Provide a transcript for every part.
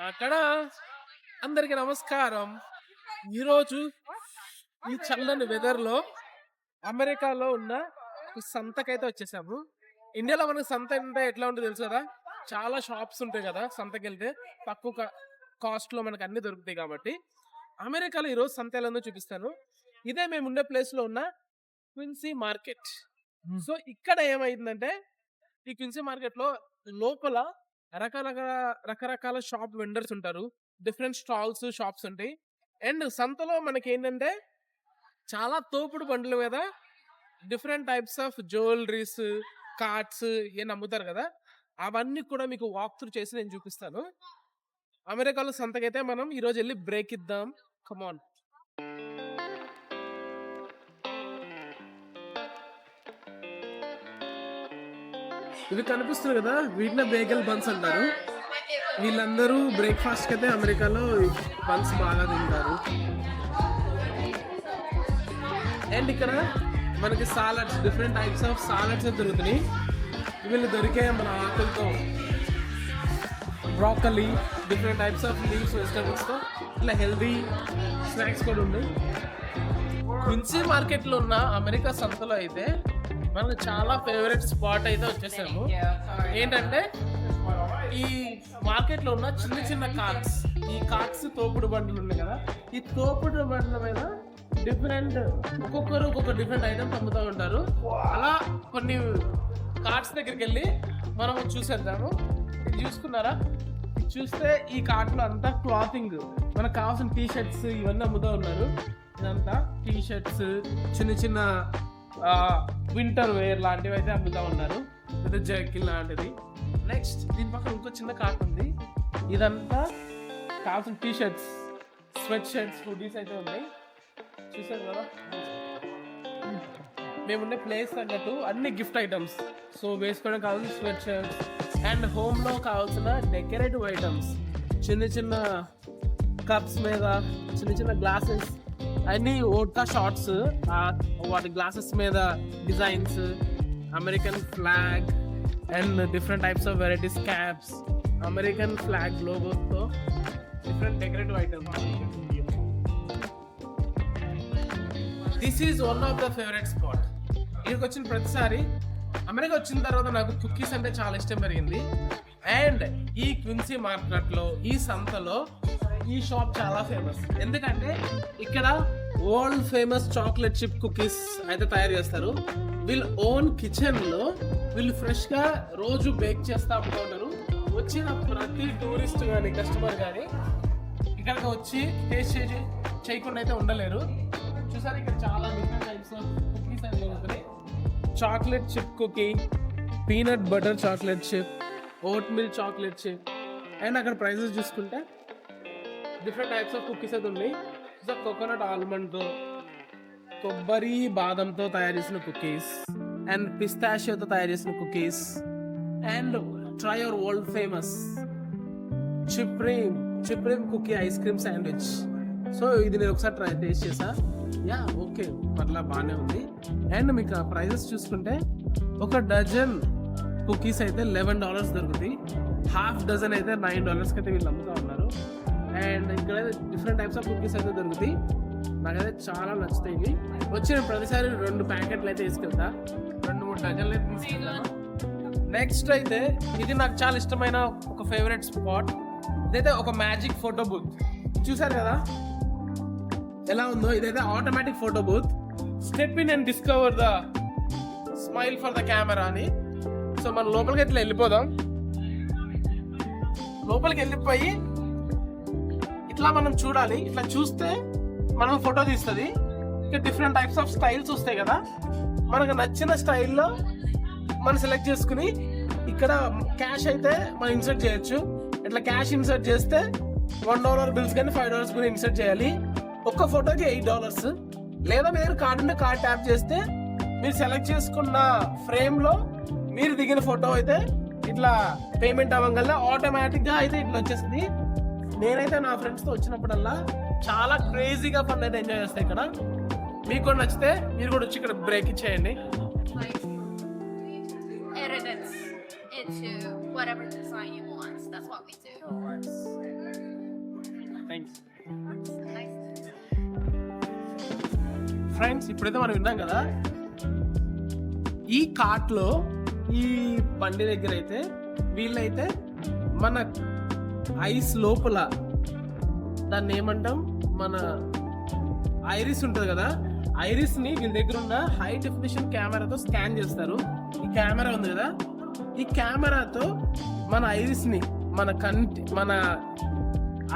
అక్కడ అందరికి నమస్కారం. ఈరోజు ఈ చల్లని వెదర్లో అమెరికాలో ఉన్న ఒక సంతకైతే వచ్చేసాము. ఇండియాలో మనకి సంత అంటే ఎట్లా ఉంటుంది తెలుసు కదా? చాలా షాప్స్ ఉంటాయి కదా సంతకి వెళ్తే తక్కువ కాస్ట్లో మనకి అన్ని దొరుకుతాయి కాబట్టి. అమెరికాలో ఈరోజు సంత ఎలా ఉందో చూపిస్తాను. ఇదే మేము ఉండే ప్లేస్లో ఉన్న క్విన్సీ మార్కెట్. సో ఇక్కడ ఏమైందంటే ఈ క్విన్సీ మార్కెట్లో లోపల రకరకాల రకరకాల షాప్ వెండర్స్ ఉంటారు. డిఫరెంట్ స్టాల్స్ షాప్స్ ఉంటాయి. అండ్ సంతలో మనకి ఏంటంటే చాలా తోపుడు బండ్ల మీద different types of jewelleries cards ఇవన్నీ అమ్ముతారు కదా. అవన్నీ కూడా మీకు వాక్ త్రూ చేసి నేను చూపిస్తాను. అమెరికాలో సంతకైతే మనం ఈరోజు వెళ్ళి బ్రేక్ ఇద్దాం. కమాన్ ఇవి కనిపిస్తుంది కదా వీటినే బేగల్ బన్స్ అంటారు. వీళ్ళందరూ బ్రేక్ఫాస్ట్ అయితే అమెరికాలో బన్స్ బాగా తింటారు. అండ్ ఇక్కడ మనకి salads different types of salads దొరుకుతున్నాయి. వీళ్ళు దొరికే మన ఆకులతో broccoli different types of leaves వెజిటబుల్స్తో ఇట్లా హెల్దీ స్నాక్స్ కూడా ఉన్నాయి. కుంచి మార్కెట్లో ఉన్న అమెరికా సంతలో అయితే మనకు చాలా ఫేవరెట్ స్పాట్ అయితే వచ్చేసాము. ఏంటంటే ఈ మార్కెట్లో ఉన్న చిన్న చిన్న కార్ట్స్ ఈ కార్ట్స్ తోపుడు బండ్లు ఉన్నాయి కదా. ఈ తోపుడు బండ్ల మీద డిఫరెంట్ ఒక్కొక్కరు ఒక్కొక్క డిఫరెంట్ ఐటమ్స్ అమ్ముతూ ఉంటారు. అలా కొన్ని కార్ట్స్ దగ్గరికి వెళ్ళి మనం చూసేద్దాము. ఇది చూసుకున్నారా? చూస్తే ఈ కార్ట్లో అంతా క్లాతింగ్ మనకు కావాల్సిన టీ షర్ట్స్ ఇవన్నీ అమ్ముతూ ఉన్నారు. ఇదంతా టీ షర్ట్స్ చిన్న చిన్న వింటర్ వేర్ లాంటివి అయితే అమ్ముతా ఉన్నారు. లేదా జర్కిన్ లాంటిది. నెక్స్ట్ దీని పక్కన ఇంకో చిన్న కార్ట్ ఉంది. ఇదంతా కావాల్సిన T shirts sweat shirts hoodies అయితే ఉన్నాయి. చూసారు కదా? మేముండే ప్లేస్ తగ్గట్టు అన్ని గిఫ్ట్ ఐటమ్స్ సో వేసుకోవడం కావాల్సిన స్వెట్ షర్ట్స్ అండ్ హోమ్లో కావాల్సిన డెకరేటివ్ ఐటమ్స్ చిన్న చిన్న కప్స్ మీద చిన్న చిన్న గ్లాసెస్ అన్ని ఓట్కా షార్ట్స్ వాటి గ్లాసెస్ మీద designs American flag and different types of varieties caps American flag లోగోతో different decorative items this is one of the favourite spot ఇక్కడికి వచ్చిన ప్రతిసారి అమెరికా వచ్చిన తర్వాత నాకు కుకీస్ అంటే చాలా ఇష్టం పెరిగింది. అండ్ ఈ క్విన్సీ మార్కెట్లో ఈ సంతలో ఈ షాప్ చాలా ఫేమస్. ఎందుకంటే ఇక్కడ world famous chocolate chip cookies అయితే తయారు చేస్తారు. వీళ్ళు ఓన్ కిచెన్లో వీళ్ళు ఫ్రెష్గా రోజు బేక్ చేస్తూ ఉంటారు. వచ్చిన ప్రతి టూరిస్ట్ కానీ కస్టమర్ కానీ ఇక్కడికి వచ్చి టేస్ట్ చేసి చేయకుండా అయితే ఉండలేరు. చూసారు ఇక్కడ చాలా డిఫరెంట్ టైప్స్ ఆఫ్ కుకీస్ అనేవి ఉంటాయి chocolate chip cookie peanut butter chocolate chip oat milk chocolate chip and అక్కడ ప్రైజెస్ చూసుకుంటే డిఫరెంట్ టైప్స్ ఆఫ్ కుకీస్ అయితే ఉన్నాయి. సో కోకోనట్ ఆల్మండ్తో కొబ్బరి బాదంతో తయారు చేసిన కుకీస్ అండ్ పిస్తాషియోతో తయారు చేసిన cookies and try your world famous chipreme chipreme cookie ice cream sandwich so ఇది నేను ఒకసారి ట్రై టేస్ట్ చేసా. యా ఓకే పర్లా బాగానే ఉంది. అండ్ మీకు ప్రైజెస్ చూసుకుంటే ఒక డజన్ కుకీస్ అయితే లెవెన్ డాలర్స్ దొరుకుతాయి. హాఫ్ డజన్ అయితే నైన్ డాలర్స్కి అయితే వీళ్ళు అమ్ముతా ఉన్నారు. అండ్ ఇక్కడ డిఫరెంట్ టైప్స్ ఆఫ్ కుకీస్ అయితే దొరుకుతాయి. నాకైతే చాలా నచ్చుతాయి ఇవి. వచ్చిన ప్రతిసారి రెండు ప్యాకెట్లు అయితే తీసుకెళ్తా. రెండు మూడు డజన్లు అయితే తీసుకెళ్తాను. నెక్స్ట్ అయితే ఇది నాకు చాలా ఇష్టమైన ఒక ఫేవరెట్ స్పాట్ ఇదైతే ఒక మ్యాజిక్ ఫోటో బూత్ చూసారు కదా? ఎలా ఉందో? ఇదైతే automatic photo booth step in and discover the smile for the camera అని. సో మనం లోపలికి ఇట్లా వెళ్ళిపోదాం. లోపలికి వెళ్ళిపోయి ఇట్లా మనం చూడాలి. ఇట్లా చూస్తే మనం ఫోటో తీస్తుంది. ఇక డిఫరెంట్ టైప్స్ ఆఫ్ స్టైల్స్ వస్తాయి కదా. మనకు నచ్చిన స్టైల్లో మనం సెలెక్ట్ చేసుకుని ఇక్కడ క్యాష్ అయితే మనం ఇన్సర్ట్ చేయొచ్చు. ఇట్లా క్యాష్ ఇన్సర్ట్ చేస్తే వన్ డాలర్ బిల్స్ కానీ ఫైవ్ డాలర్స్ కూడా ఇన్సర్ట్ చేయాలి. ఒక్క ఫోటోకి ఎయిట్ డాలర్స్ లేదా మీరు కార్డుని కార్డు ఉంటే కార్డ్ ట్యాప్ చేస్తే మీరు సెలెక్ట్ చేసుకున్న ఫ్రేమ్లో మీరు దిగిన ఫోటో అయితే ఇట్లా పేమెంట్ అవ్వగల ఆటోమేటిక్గా అయితే ఇట్లా వచ్చేస్తుంది. నేనైతే నా ఫ్రెండ్స్తో వచ్చినప్పుడల్లా చాలా క్రేజీగా ఫన్ అయితే ఎంజాయ్ చేస్తాను ఇక్కడ. మీకు కూడా నచ్చితే మీరు కూడా వచ్చి ఇక్కడ బ్రేక్ ఇచ్చేయండి. ఫ్రెండ్స్ ఇప్పుడైతే మనం విన్నాం కదా? ఈ కార్ట్లో ఈ బండి దగ్గర అయితే వీళ్ళైతే మన ఐస్ లోపల దాన్ని ఏమంటాం? మన ఐరిస్ ఉంటుంది కదా? ఐరిస్ని వీళ్ళ దగ్గర ఉన్న హై డెఫినేషన్ కెమెరాతో స్కాన్ చేస్తారు. ఈ కెమెరా ఉంది కదా? ఈ కెమెరాతో మన ఐరిస్ని మన కంటి మన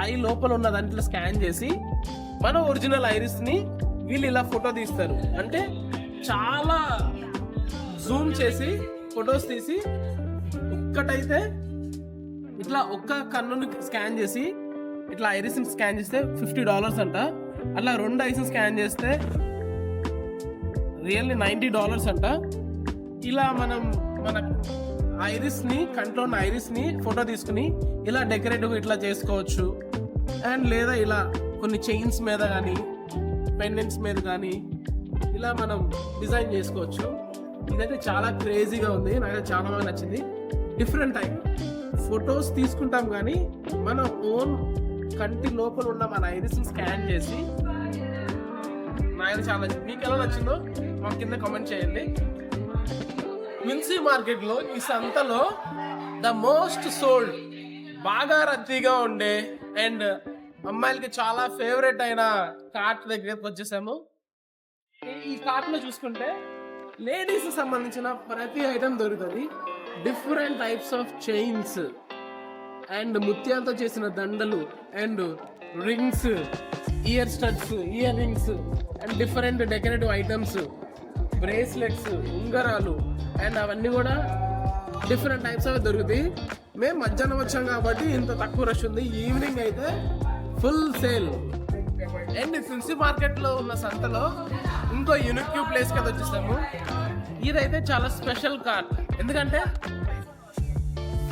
ఐ లోపల ఉన్న దాంట్లో స్కాన్ చేసి మన ఒరిజినల్ ఐరిస్ని వీళ్ళు ఇలా ఫోటో తీస్తారు. అంటే చాలా జూమ్ చేసి ఫొటోస్ తీసి ఒక్కటైతే ఇట్లా ఒక్క కన్నుని స్కాన్ చేసి ఇట్లా ఐరిస్ స్కాన్ చేస్తే ఫిఫ్టీ డాలర్స్ అంట. అట్లా రెండు ఐస్ స్కాన్ చేస్తే రియల్లీ నైంటీ డాలర్స్ అంట. ఇలా మనం మన ఐరిస్ని కంట్లో ఉన్న ఐరిస్ని ఫోటో తీసుకుని ఇలా డెకరేటివ్ ఇట్లా చేసుకోవచ్చు. అండ్ లేదా ఇలా కొన్ని చైన్స్ మీద కానీ పెండెంట్స్ మీద కానీ ఇలా మనం డిజైన్ చేసుకోవచ్చు. ఇదైతే చాలా క్రేజీగా ఉంది. నాకు చాలా బాగా నచ్చింది. Different type. ఫొటోస్ తీసుకుంటాం కానీ మన ఓన్ కంటి లోపల ఉన్న మన ఐరిస్ స్కాన్ చేసి నాయన చాలా నచ్చింది మీకు ఎలా నచ్చిందో మా కింద కామెంట్ చేయండి. మిన్సీ మార్కెట్లో ఈ సంతలో ద మోస్ట్ సోల్డ్ బాగా రద్దీగా ఉండే అండ్ అమ్మాయిలకి చాలా ఫేవరెట్ అయిన కార్ట్ దగ్గరకు వచ్చేసాము. ఈ- కార్ట్లో చూసుకుంటే లేడీస్ సంబంధించిన ప్రతి ఐటమ్ దొరుకుతుంది. Different types of chains and ముత్యాలతో చేసిన దండలు and rings ear studs ear rings and different decorative items bracelets ఉంగరాలు అండ్ అవన్నీ కూడా డిఫరెంట్ టైప్స్ అవి దొరుకుతాయి. మేము మధ్యాహ్నం వచ్చాం కాబట్టి ఇంత తక్కువ రష్ ఉంది. ఈవినింగ్ అయితే ఫుల్ సేల్ అండ్ ఫిన్సీ మార్కెట్లో ఉన్న సంతలో ఇంకో యూనిక్యూ ప్లేస్ అయితే వచ్చేసాము. ఇదైతే చాలా స్పెషల్ కార్ట్ ఎందుకంటే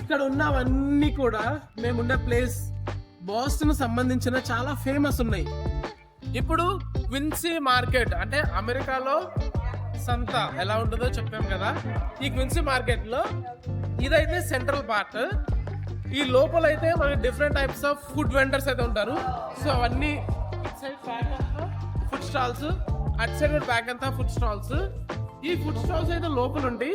ఇక్కడ ఉన్నవన్నీ కూడా మేమున్న ప్లేస్ బాస్టన్ సంబంధించిన చాలా ఫేమస్ ఉన్నాయి. ఇప్పుడు క్విన్సీ మార్కెట్ అంటే అమెరికాలో సంత ఎలా ఉంటుందో చెప్పాం కదా. ఈ క్విన్సీ మార్కెట్లో ఇదైతే సెంట్రల్ పార్ట్ ఈ లోపల అయితే మనకి different types of food vendors అయితే ఉంటారు. సో అవన్నీ సైడ్ బ్యాక్ అంతా ఫుడ్ స్టాల్స్ అటు సైడ్ బ్యాక్ అంతా ఫుడ్ స్టాల్స్ ఈ ఫుడ్ స్టాల్స్ అయితే లోపల ఉండి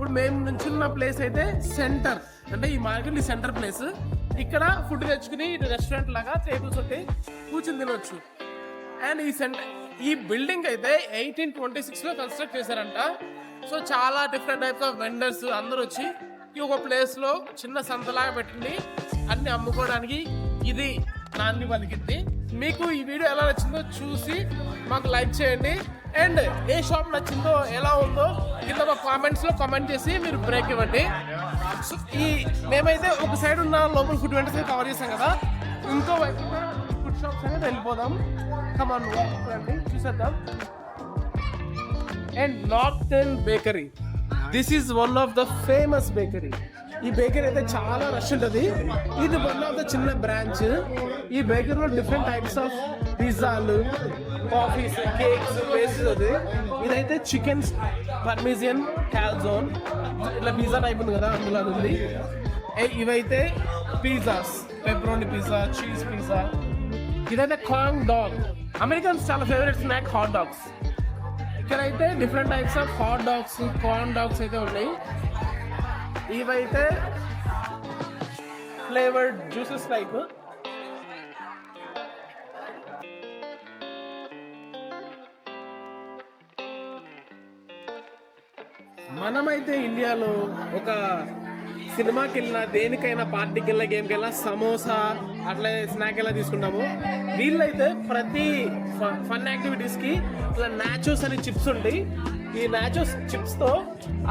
ఇప్పుడు మేము నుంచున్న ప్లేస్ అయితే సెంటర్ అంటే ఈ మార్కెట్ ఈ సెంటర్ ప్లేస్ ఇక్కడ ఫుడ్ తెచ్చుకుని రెస్టారెంట్ లాగా టేబుల్స్ ఉంటాయి కూర్చుని తినొచ్చు. అండ్ ఈ సెంటర్ ఈ బిల్డింగ్ అయితే ఎయిటీన్ ట్వంటీ సిక్స్లో కన్స్ట్రక్ట్ చేశారంట. సో చాలా డిఫరెంట్ టైప్స్ ఆఫ్ వెండర్స్ అందరూ వచ్చి ఈ ఒక ప్లేస్లో చిన్న సంతలాగా పెట్టింది అన్ని అమ్ముకోవడానికి ఇది నాన్ని పలికింది మీకు ఈ వీడియో ఎలా నచ్చిందో చూసి మాకు లైక్ చేయండి. అండ్ ఏ షాప్ నచ్చిందో ఎలా ఉందో కింద మా కామెంట్స్లో కామెంట్ చేసి మీరు బ్రేక్ ఇవ్వండి. సో ఈ మేమైతే ఒక సైడ్ ఉన్న లోపల ఫుడ్ వెంటర్స్ కవర్ చేసాం కదా. ఇంకో వైపు ఫుడ్ షాప్స్ అనేది వెళ్ళిపోదాం. కమాన్ రండి చూసేద్దాం. And northern bakery this is one of the famous bakery ఈ బేకరీ అయితే చాలా రష్ ఉంటుంది. ఇది వన్ ఆఫ్ ద చిన్న బ్రాంచ్. ఈ బేకరీలో డిఫరెంట్ టైప్స్ ఆఫ్ పిజ్జాలు కాఫీస్ కేక్స్ పేస్ట్రీస్ అది ఇదైతే చికెన్ పర్మిజియన్ క్యాల్జోన్ ఇట్లా పిజ్జా టైప్ ఉంది కదా అందులో ఉంది. ఏ- ఇవైతే pizzas pepperoni pizza cheese pizza. ఇదైతే కాంగ్ డాగ్. అమెరికన్స్ చాలా ఫేవరెట్ స్నాక్ హాట్ డాగ్స్ ఇక్కడైతే different types of hot dogs corn dogs అయితే ఉన్నాయి. ఇవైతే ఫ్లేవర్డ్ జ్యూసెస్ టైప్ మనమైతే ఇండియాలో ఒక సినిమాకి వెళ్ళినా దేనికైనా పార్టీకి వెళ్ళినా గేమ్కి వెళ్ళినా సమోసా అట్లా స్నాక్ ఎలా తీసుకుంటాము. వీళ్ళైతే ప్రతి ఫన్ యాక్టివిటీస్కి ఇట్లా నాచోస్ అనే చిప్స్ ఉంటాయి. ఈ నాచోస్ చిప్స్తో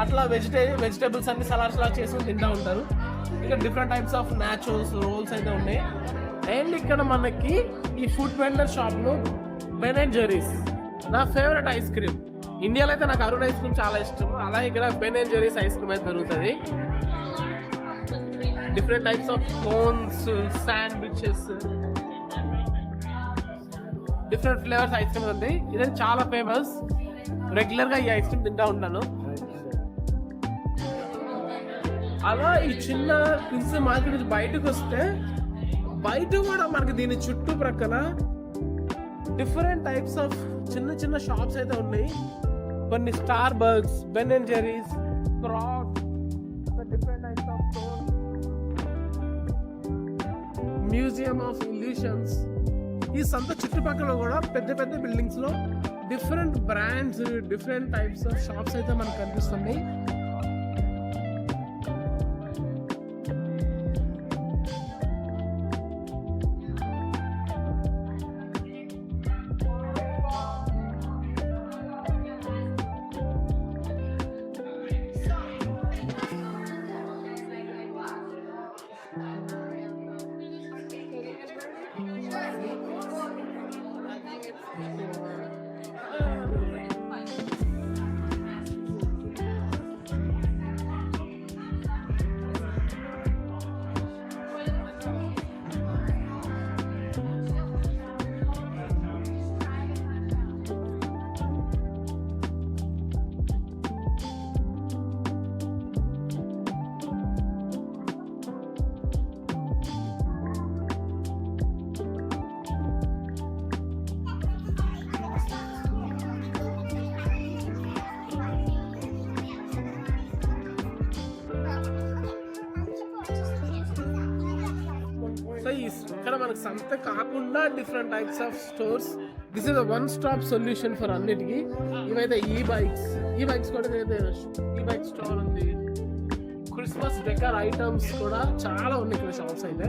అట్లా వెజిటే వెజిటేబుల్స్ అన్ని సలాడ్స్ లా చేసుకుని తింటా ఉంటారు. ఇక్కడ different types of nachos rolls అయితే ఉన్నాయి. అండ్ ఇక్కడ మనకి ఈ ఫుడ్ వెండర్ షాప్లో బెన్ అండ్ జెరీస్ నా ఫేవరెట్ ఐస్ క్రీమ్ ఇండియాలో అయితే నాకు అరుణ్ ఐస్ క్రీమ్ చాలా ఇష్టం. అలా ఇక్కడ Ben and Jerry's ice cream అయితే దొరుకుతుంది. Different types of cones sandwiches different flavours ice cream ఉంది. ఇది చాలా ఫేమస్ రెగ్యులర్గా ఈ ఐస్ క్రీమ్ తింటా ఉంటాను. అలా ఈ చిన్న క్విన్స్ మార్కెట్ నుంచి బయటకు వస్తే బయట కూడా మనకి దీని చుట్టుప్రక్కల డిఫరెంట్ టైప్స్ ఆఫ్ చిన్న చిన్న షాప్స్ అయితే ఉన్నాయి. కొన్ని Starbucks Ben and Jerry's crack different types of museum of illusions. ఈ సంత చుట్టుపక్కల కూడా పెద్ద పెద్ద బిల్డింగ్స్లో different brands different types of shops అయితే మనకు కనిపిస్తున్నాయి. సో ఇక్కడ మనకు సంత కాకుండా different types of stores this is one stop solution for అన్నిటికీ. ఇవైతే ఈ బైక్స్ ఈ బైక్స్ కూడా ఈ బైక్ స్టోర్ ఉంది. క్రిస్మస్ డెకర్ ఐటమ్స్ కూడా చాలా ఉన్నాయి ఇక్కడ షాప్స్ అయితే.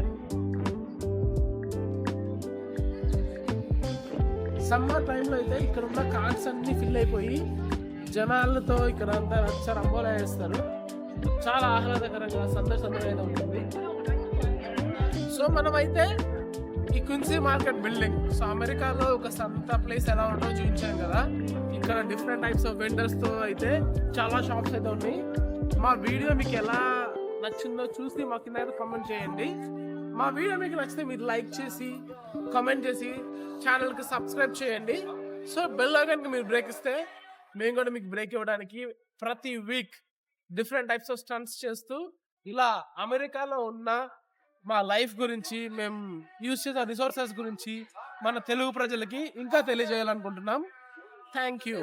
సమ్మర్ టైంలో అయితే ఇక్కడ ఉన్న కార్డ్స్ అన్ని ఫిల్ అయిపోయి జనాలతో ఇక్కడ అంతా వచ్చారు అంబోలా వేస్తారు చాలా ఆహ్లాదకరంగా సంతోషంగా ఉంటుంది. సో మనమైతే ఈ క్విన్సీ మార్కెట్ బిల్డింగ్. సో అమెరికాలో ఒక సంత ప్లేస్ ఎలా ఉంటుందో చూపించాం కదా. ఇక్కడ డిఫరెంట్ టైప్స్ ఆఫ్ వెండర్స్తో అయితే చాలా షాప్స్ అయితే ఉన్నాయి. మా వీడియో మీకు ఎలా నచ్చిందో చూసి మా కింద అయితే కామెంట్ చేయండి. మా వీడియో మీకు నచ్చితే మీరు లైక్ చేసి కామెంట్ చేసి ఛానల్కి సబ్స్క్రైబ్ చేయండి. సో బెల్ కనుక మీరు బ్రేక్ ఇస్తే మేము కూడా మీకు బ్రేక్ ఇవ్వడానికి ప్రతి week different types of stunts చేస్తూ ఇలా అమెరికాలో ఉన్న మా లైఫ్ గురించి మేము యూజ్ చేసే రిసోర్సెస్ గురించి మన తెలుగు ప్రజలకి ఇంకా తెలియజేయాలనుకుంటున్నాం. Thank you.